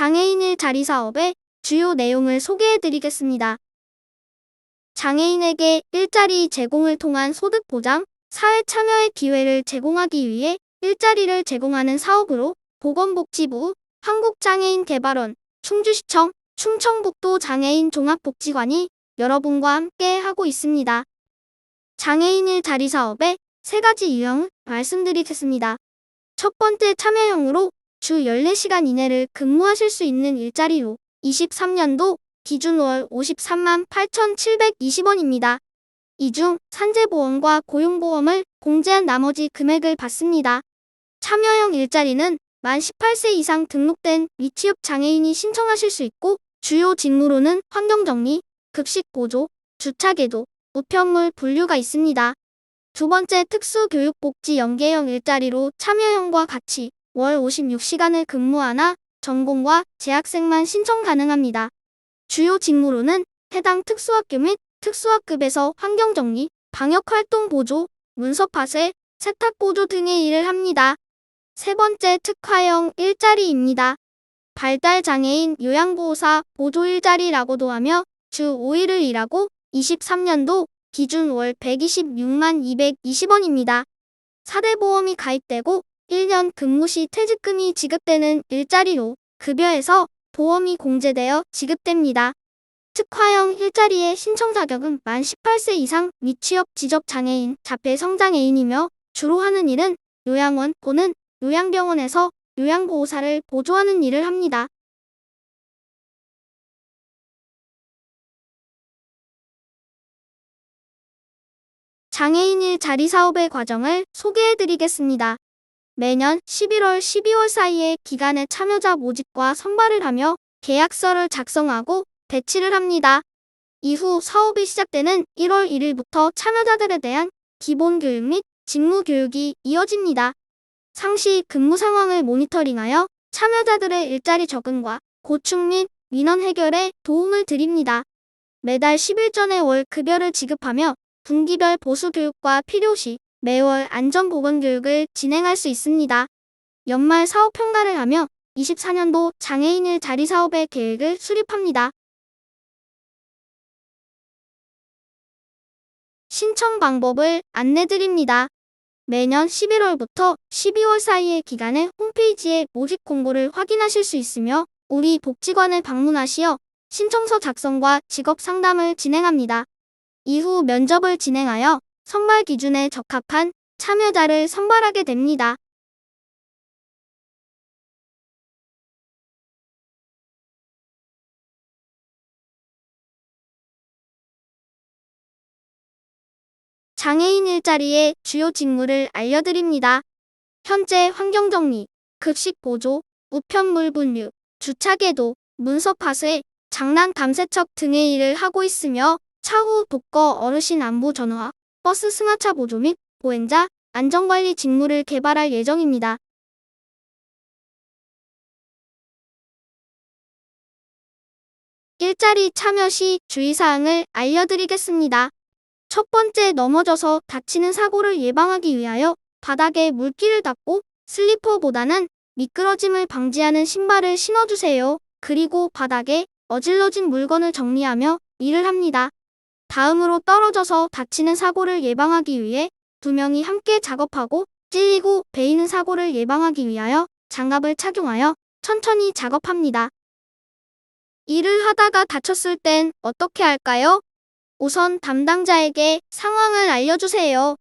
장애인 일자리 사업의 주요 내용을 소개해 드리겠습니다. 장애인에게 일자리 제공을 통한 소득 보장, 사회 참여의 기회를 제공하기 위해 일자리를 제공하는 사업으로 보건복지부, 한국장애인개발원, 충주시청, 충청북도 장애인 종합복지관이 여러분과 함께 하고 있습니다. 장애인 일 자리 사업의 세 가지 유형을 말씀드리겠습니다. 첫 번째 참여형으로 주 14시간 이내를 근무하실 수 있는 일자리로 23년도 기준 월 53만 8,720원입니다. 이 중 산재보험과 고용보험을 공제한 나머지 금액을 받습니다. 참여형 일자리는 만 18세 이상 등록된 미취업 장애인이 신청하실 수 있고 주요 직무로는 환경정리, 급식보조, 주차계도, 우편물 분류가 있습니다. 두 번째 특수교육복지 연계형 일자리로 참여형과 같이 월 56시간을 근무하나 전공과 재학생만 신청 가능합니다. 주요 직무로는 해당 특수학교 및 특수학급에서 환경정리, 방역활동 보조, 문서 파쇄, 세탁 보조 등의 일을 합니다. 세 번째 특화형 일자리입니다. 발달장애인 요양보호사 보조 일자리라고도 하며 주 5일을 일하고 23년도 기준 월 126만 220원입니다. 사대 보험이 가입되고 1년 근무 시 퇴직금이 지급되는 일자리로 급여에서 보험이 공제되어 지급됩니다. 특화형 일자리의 신청 자격은 만 18세 이상 미취업 지적 장애인, 자폐 성장애인이며 주로 하는 일은 요양원 또는 요양병원에서 요양보호사를 보조하는 일을 합니다. 장애인 일자리 사업의 과정을 소개해 드리겠습니다. 매년 11월, 12월 사이에 기간에 참여자 모집과 선발을 하며 계약서를 작성하고 배치를 합니다. 이후 사업이 시작되는 1월 1일부터 참여자들에 대한 기본 교육 및 직무 교육이 이어집니다. 상시 근무 상황을 모니터링하여 참여자들의 일자리 적응과 고충 및 민원 해결에 도움을 드립니다. 매달 10일 전에 월 급여를 지급하며 분기별 보수 교육과 필요시 매월 안전보건교육을 진행할 수 있습니다. 연말 사업 평가를 하며 24년도 장애인 일자리 사업의 계획을 수립합니다. 신청 방법을 안내드립니다. 매년 11월부터 12월 사이의 기간에 홈페이지에 모집 공고를 확인하실 수 있으며 우리 복지관을 방문하시어 신청서 작성과 직업 상담을 진행합니다. 이후 면접을 진행하여 선발 기준에 적합한 참여자를 선발하게 됩니다. 장애인 일자리의 주요 직무를 알려드립니다. 현재 환경정리, 급식 보조, 우편물 분류, 주차계도, 문서 파쇄, 장난 감세척 등의 일을 하고 있으며 차후 독거 어르신 안부 전화, 버스 승하차 보조 및 보행자 안전관리 직무를 개발할 예정입니다. 일자리 참여 시 주의사항을 알려드리겠습니다. 첫 번째 넘어져서 다치는 사고를 예방하기 위하여 바닥에 물기를 닦고 슬리퍼보다는 미끄러짐을 방지하는 신발을 신어주세요. 그리고 바닥에 어질러진 물건을 정리하며 일을 합니다. 다음으로 떨어져서 다치는 사고를 예방하기 위해 두 명이 함께 작업하고 찔리고 베이는 사고를 예방하기 위하여 장갑을 착용하여 천천히 작업합니다. 일을 하다가 다쳤을 땐 어떻게 할까요? 우선 담당자에게 상황을 알려주세요.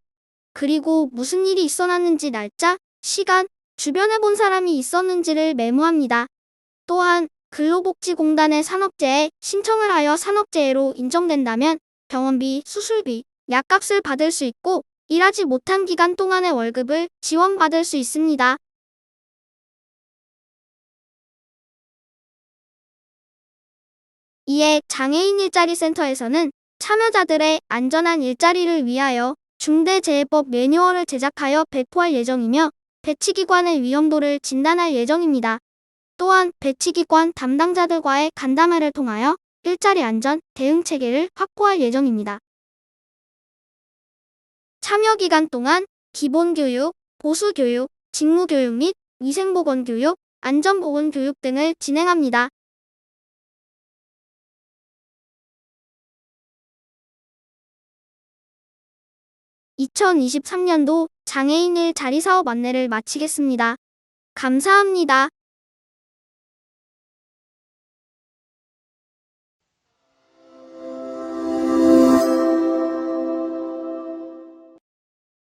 그리고 무슨 일이 있어났는지 날짜, 시간, 주변에 본 사람이 있었는지를 메모합니다. 또한 근로복지공단의 산업재해 신청을 하여 산업재해로 인정된다면 병원비, 수술비, 약값을 받을 수 있고 일하지 못한 기간 동안의 월급을 지원받을 수 있습니다. 이에 장애인 일자리 센터에서는 참여자들의 안전한 일자리를 위하여 중대재해법 매뉴얼을 제작하여 배포할 예정이며 배치기관의 위험도를 진단할 예정입니다. 또한 배치기관 담당자들과의 간담회를 통하여 일자리 안전 대응 체계를 확보할 예정입니다. 참여 기간 동안 기본 교육, 보수 교육, 직무 교육 및 위생보건 교육, 안전보건 교육 등을 진행합니다. (2023년도) 장애인일 자리 사업 안내를 마치겠습니다. 감사합니다.